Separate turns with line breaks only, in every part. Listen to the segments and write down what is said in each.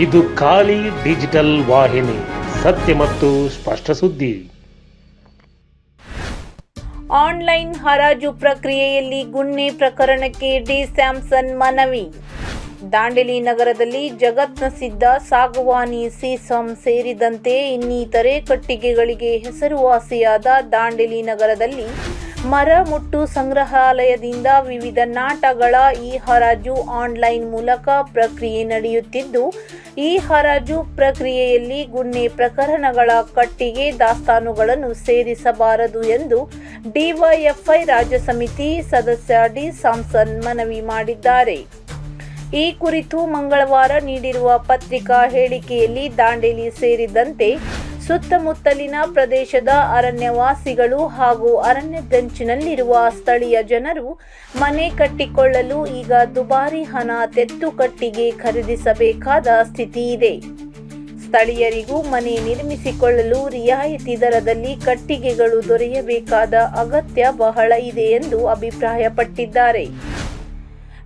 ಇದು ಖಾಲಿ ಡಿಜಿಟಲ್ ವಾಹಿನಿ, ಸತ್ಯ ಮತ್ತು ಸ್ಪಷ್ಟ ಸುದ್ದಿ.
ಆನ್ಲೈನ್ ಹರಾಜು ಪ್ರಕ್ರಿಯೆಯಲ್ಲಿ ಗುಣ್ಣೆ ಪ್ರಕರಣಕ್ಕೆ ಡಿ ಸ್ಯಾಮ್ಸನ್ ಮನವಿ. ದಾಂಡೇಲಿ ನಗರದಲ್ಲಿ ಜಗತ್ಪ್ರಸಿದ್ಧ ಸಾಗವಾನಿ ಸೀಸಂ ಸೇರಿದಂತೆ ಇನ್ನಿತರೆ ಕಟ್ಟಿಗೆಗಳಿಗೆ ಹೆಸರುವಾಸಿಯಾದ ದಾಂಡೇಲಿ ನಗರದಲ್ಲಿ ಮರ ಮುಟ್ಟು ಸಂಗ್ರಹಾಲಯದಿಂದ ವಿವಿಧ ನಾಟಗಳ ಈ ಹರಾಜು ಆನ್ಲೈನ್ ಮೂಲಕ ಪ್ರಕ್ರಿಯೆ ನಡೆಯುತ್ತಿದ್ದು, ಈ ಹರಾಜು ಪ್ರಕ್ರಿಯೆಯಲ್ಲಿ ಗುನ್ನೆ ಪ್ರಕರಣಗಳ ಕಟ್ಟಿಗೆ ದಾಸ್ತಾನುಗಳನ್ನು ಸೇರಿಸಬಾರದು ಎಂದು ಡಿವೈಎಫ್ಐ ರಾಜ್ಯ ಸಮಿತಿ ಸದಸ್ಯ ಡಿ ಸಾಮ್ಸನ್ ಮನವಿ ಮಾಡಿದ್ದಾರೆ. ಈ ಕುರಿತು ಮಂಗಳವಾರ ನೀಡಿರುವ ಪತ್ರಿಕಾ ಹೇಳಿಕೆಯಲ್ಲಿ ದಾಂಡೇಲಿ ಸೇರಿದಂತೆ ಸುತ್ತಮುತ್ತಲಿನ ಪ್ರದೇಶದ ಅರಣ್ಯವಾಸಿಗಳು ಹಾಗೂ ಅರಣ್ಯದಂಚಿನಲ್ಲಿರುವ ಸ್ಥಳೀಯ ಜನರು ಮನೆ ಕಟ್ಟಿಕೊಳ್ಳಲು ಈಗ ದುಬಾರಿ ಹಣ ತೆತ್ತು ಕಟ್ಟಿಗೆ ಖರೀದಿಸಬೇಕಾದ ಸ್ಥಿತಿ ಇದೆ. ಸ್ಥಳೀಯರಿಗೂ ಮನೆ ನಿರ್ಮಿಸಿಕೊಳ್ಳಲು ರಿಯಾಯಿತಿ ದರದಲ್ಲಿ ಕಟ್ಟಿಗೆಗಳು ದೊರೆಯಬೇಕಾದ ಅಗತ್ಯ ಬಹಳ ಇದೆ ಎಂದು ಅಭಿಪ್ರಾಯಪಟ್ಟಿದ್ದಾರೆ.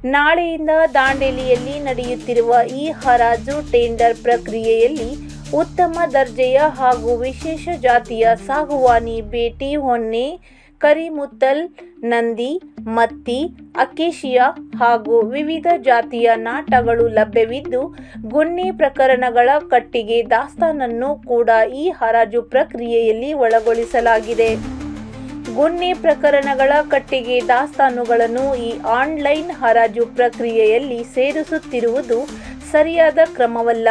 ನಾಳೆಯಿಂದ ದಾಂಡೇಲಿಯಲ್ಲಿ ನಡೆಯುತ್ತಿರುವ ಈ ಹರಾಜು ಟೆಂಡರ್ ಪ್ರಕ್ರಿಯೆಯಲ್ಲಿ ಉತ್ತಮ ದರ್ಜೆಯ ಹಾಗೂ ವಿಶೇಷ ಜಾತಿಯ ಸಾಗುವಾನಿ ಬೇಟಿ ಹೊನ್ನೆ, ಕರಿಮುತ್ತಲ್, ನಂದಿ, ಮತ್ತಿ, ಅಕೇಶಿಯಾ ಹಾಗೂ ವಿವಿಧ ಜಾತಿಯ ನಾಟಗಳು ಲಭ್ಯವಿದ್ದು ಗುನ್ನೆ ಪ್ರಕರಣಗಳ ಕಟ್ಟಿಗೆ ದಾಸ್ತಾನನ್ನು ಕೂಡ ಈ ಹರಾಜು ಪ್ರಕ್ರಿಯೆಯಲ್ಲಿ ಒಳಗೊಳಿಸಲಾಗಿದೆ. ಗುನ್ನೆ ಪ್ರಕರಣಗಳ ಕಟ್ಟಿಗೆ ದಾಸ್ತಾನುಗಳನ್ನು ಈ ಆನ್ಲೈನ್ ಹರಾಜು ಪ್ರಕ್ರಿಯೆಯಲ್ಲಿ ಸೇರಿಸುತ್ತಿರುವುದು ಸರಿಯಾದ ಕ್ರಮವಲ್ಲ.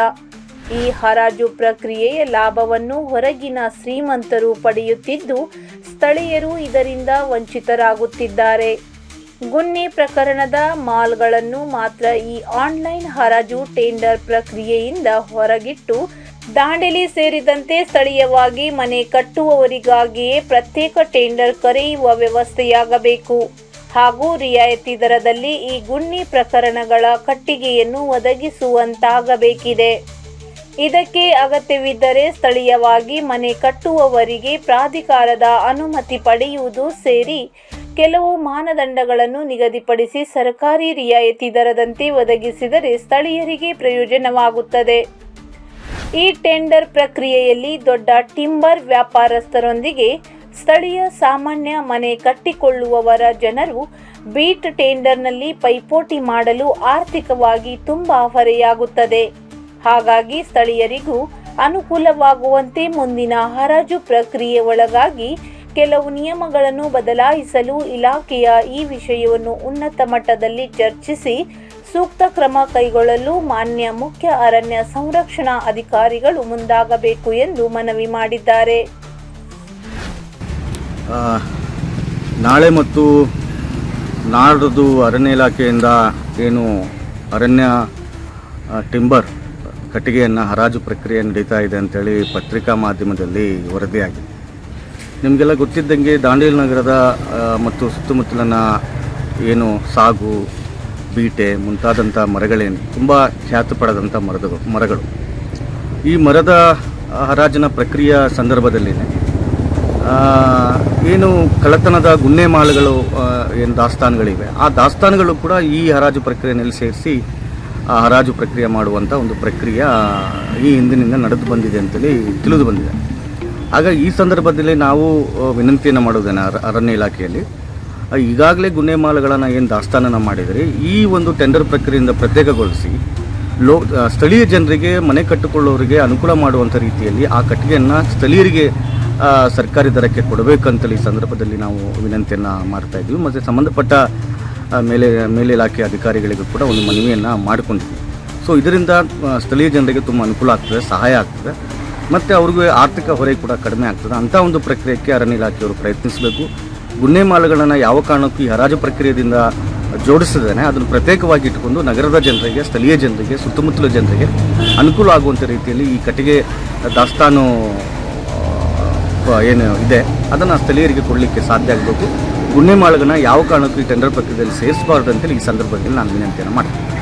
ಈ ಹರಾಜು ಪ್ರಕ್ರಿಯೆಯ ಲಾಭವನ್ನು ಹೊರಗಿನ ಶ್ರೀಮಂತರು ಪಡೆಯುತ್ತಿದ್ದು, ಸ್ಥಳೀಯರು ಇದರಿಂದ ವಂಚಿತರಾಗುತ್ತಿದ್ದಾರೆ. ಗುನ್ನಿ ಪ್ರಕರಣದ ಮಾಲ್ಗಳನ್ನು ಮಾತ್ರ ಈ ಆನ್ಲೈನ್ ಹರಾಜು ಟೆಂಡರ್ ಪ್ರಕ್ರಿಯೆಯಿಂದ ಹೊರಗಿಟ್ಟು, ದಾಂಡೇಲಿ ಸೇರಿದಂತೆ ಸ್ಥಳೀಯವಾಗಿ ಮನೆ ಕಟ್ಟುವವರಿಗಾಗಿಯೇ ಪ್ರತ್ಯೇಕ ಟೆಂಡರ್ ಕರೆಯುವ ವ್ಯವಸ್ಥೆಯಾಗಬೇಕು. ಹಾಗೂ ರಿಯಾಯಿತಿ ದರದಲ್ಲಿ ಈ ಗುಣ್ಣಿ ಪ್ರಕರಣಗಳ ಕಟ್ಟಿಗೆಯನ್ನು ಒದಗಿಸುವಂತಾಗಬೇಕಿದೆ. ಇದಕ್ಕೆ ಅಗತ್ಯವಿದ್ದರೆ ಸ್ಥಳೀಯವಾಗಿ ಮನೆ ಕಟ್ಟುವವರಿಗೆ ಪ್ರಾಧಿಕಾರದ ಅನುಮತಿ ಪಡೆಯುವುದು ಸೇರಿ ಕೆಲವು ಮಾನದಂಡಗಳನ್ನು ನಿಗದಿಪಡಿಸಿ ಸರ್ಕಾರಿ ರಿಯಾಯಿತಿ ದರದಂತೆ ಒದಗಿಸಿದರೆ ಸ್ಥಳೀಯರಿಗೆ ಪ್ರಯೋಜನವಾಗುತ್ತದೆ. ಈ ಟೆಂಡರ್ ಪ್ರಕ್ರಿಯೆಯಲ್ಲಿ ದೊಡ್ಡ ಟಿಂಬರ್ ವ್ಯಾಪಾರಸ್ಥರೊಂದಿಗೆ ಸ್ಥಳೀಯ ಸಾಮಾನ್ಯ ಮನೆ ಕಟ್ಟಿಕೊಳ್ಳುವವರ ಜನರು ಬೀಟ್ ಟೆಂಡರ್ನಲ್ಲಿ ಪೈಪೋಟಿ ಮಾಡಲು ಆರ್ಥಿಕವಾಗಿ ತುಂಬ ಹೊರೆಯಾಗುತ್ತದೆ. ಹಾಗಾಗಿ ಸ್ಥಳೀಯರಿಗೂ ಅನುಕೂಲವಾಗುವಂತೆ ಮುಂದಿನ ಹರಾಜು ಪ್ರಕ್ರಿಯೆ ಒಳಗಾಗಿ ಕೆಲವು ನಿಯಮಗಳನ್ನು ಬದಲಾಯಿಸಲು ಇಲಾಖೆಯ ಈ ವಿಷಯವನ್ನು ಉನ್ನತ ಮಟ್ಟದಲ್ಲಿ ಚರ್ಚಿಸಿ ಸೂಕ್ತ ಕ್ರಮ ಕೈಗೊಳ್ಳಲು ಮಾನ್ಯ ಮುಖ್ಯ ಅರಣ್ಯ ಸಂರಕ್ಷಣಾ ಅಧಿಕಾರಿಗಳು ಮುಂದಾಗಬೇಕು ಎಂದು ಮನವಿ ಮಾಡಿದ್ದಾರೆ.
ನಾಳೆ ಮತ್ತು ನಾಡದು ಅರಣ್ಯ ಇಲಾಖೆಯಿಂದ ಏನು ಅರಣ್ಯ ಟಿಂಬರ್ ಕಟ್ಟಿಗೆಯನ್ನು ಹರಾಜು ಪ್ರಕ್ರಿಯೆ ನಡೀತಾ ಇದೆ ಅಂತೇಳಿ ಪತ್ರಿಕಾ ಮಾಧ್ಯಮದಲ್ಲಿ ವರದಿಯಾಗಿದೆ. ನಿಮಗೆಲ್ಲ ಗೊತ್ತಿದ್ದಂಗೆ ದಾಂಡೇಲಿ ನಗರದ ಮತ್ತು ಸುತ್ತಮುತ್ತಲಿನ ಏನು ಸಾಗು, ಬೀಟೆ ಮುಂತಾದಂಥ ಮರಗಳೇನು ತುಂಬ ಖ್ಯಾತಿ ಪಡೆದಂಥ ಮರದ ಮರಗಳು. ಈ ಮರದ ಹರಾಜಿನ ಪ್ರಕ್ರಿಯೆಯ ಸಂದರ್ಭದಲ್ಲಿ ಏನು ಕಳ್ಳತನದ ಗುನ್ನೆ ಮಾಲುಗಳು ಏನು ದಾಸ್ತಾನುಗಳಿವೆ. ಆ ದಾಸ್ತಾನುಗಳು ಕೂಡ ಈ ಹರಾಜು ಪ್ರಕ್ರಿಯೆಯಲ್ಲಿ ಸೇರಿಸಿ ಹರಾಜು ಪ್ರಕ್ರಿಯೆ ಮಾಡುವಂಥ ಒಂದು ಪ್ರಕ್ರಿಯೆ ಈ ಹಿಂದಿನಿಂದ ನಡೆದು ಬಂದಿದೆ ಅಂತೇಳಿ ತಿಳಿದು ಬಂದಿದೆ. ಆಗ ಈ ಸಂದರ್ಭದಲ್ಲಿ ನಾವು ವಿನಂತಿಯನ್ನು ಮಾಡೋದೇನೆ, ಅರ- ಅರಣ್ಯ ಇಲಾಖೆಯಲ್ಲಿ. ಈಗಾಗಲೇ ಗುನ್ನೆ ಮಾಲುಗಳನ್ನು ಏನು ದಾಸ್ತಾನನ ಮಾಡಿದರೆ, ಈ ಒಂದು ಟೆಂಡರ್ ಪ್ರಕ್ರಿಯೆಯಿಂದ ಪ್ರತ್ಯೇಕಗೊಳಿಸಿ, ಲೋ ಸ್ಥಳೀಯ ಜನರಿಗೆ, ಮನೆ ಕಟ್ಟಿಕೊಳ್ಳೋರಿಗೆ ಅನುಕೂಲ ಮಾಡುವಂಥ ರೀತಿಯಲ್ಲಿ ಆ ಕಟ್ಟಿಗೆಯನ್ನು ಸ್ಥಳೀಯರಿಗೆ ಸರ್ಕಾರಿ ದರಕ್ಕೆ ಕೊಡಬೇಕಂತೇಳಿ ಈ ಸಂದರ್ಭದಲ್ಲಿ ನಾವು ವಿನಂತಿಯನ್ನು ಮಾಡ್ತಾ ಇದ್ವಿ. ಮತ್ತು ಸಂಬಂಧಪಟ್ಟ ಮೇಲೆ ಮೇಲೆ ಇಲಾಖೆ ಅಧಿಕಾರಿಗಳಿಗೂ ಕೂಡ ಒಂದು ಮನವಿಯನ್ನು ಮಾಡಿಕೊಂಡಿದ್ವಿ. ಸೊ ಇದರಿಂದ ಸ್ಥಳೀಯ ಜನರಿಗೆ ತುಂಬ ಅನುಕೂಲ ಆಗ್ತದೆ, ಸಹಾಯ ಆಗ್ತದೆ. ಮತ್ತು ಅವ್ರಿಗೂ ಆರ್ಥಿಕ ಹೊರೆ ಕೂಡ ಕಡಿಮೆ ಆಗ್ತದೆ. ಅಂಥ ಒಂದು ಪ್ರಕ್ರಿಯೆಗೆ ಅರಣ್ಯ ಇಲಾಖೆಯವರು ಪ್ರಯತ್ನಿಸಬೇಕು. ಗುನ್ನೆ ಮಾಲುಗಳನ್ನು ಯಾವ ಕಾರಣಕ್ಕೂ ಈ ಹರಾಜು ಪ್ರಕ್ರಿಯೆಯಿಂದ ಜೋಡಿಸಿದ್ದೇನೆ ಅದನ್ನು ಪ್ರತ್ಯೇಕವಾಗಿ ಇಟ್ಟುಕೊಂಡು ನಗರದ ಜನರಿಗೆ, ಸ್ಥಳೀಯ ಜನರಿಗೆ, ಸುತ್ತಮುತ್ತಲ ಜನರಿಗೆ ಅನುಕೂಲ ಆಗುವಂಥ ರೀತಿಯಲ್ಲಿ ಈ ಕಟ್ಟಿಗೆ ದಾಸ್ತಾನು ಏನು ಇದೆ, ಅದನ್ನು ಸ್ಥಳೀಯರಿಗೆ ಕೊಡಲಿಕ್ಕೆ ಸಾಧ್ಯ ಆಗಬೇಕು. ಮಾಲುಗಳನ್ನ ಯಾವ ಕಾರಣಕ್ಕೂ ಈ ಟೆಂಡರ್ ಪ್ರಕ್ರಿಯೆಯಲ್ಲಿ ಸೇರಿಸಬಾರ್ದು ಅಂತೇಳಿ ಈ ಸಂದರ್ಭದಲ್ಲಿ ನಾನು ವಿನಂತಿಯನ್ನು ಮಾಡ್ತೀನಿ.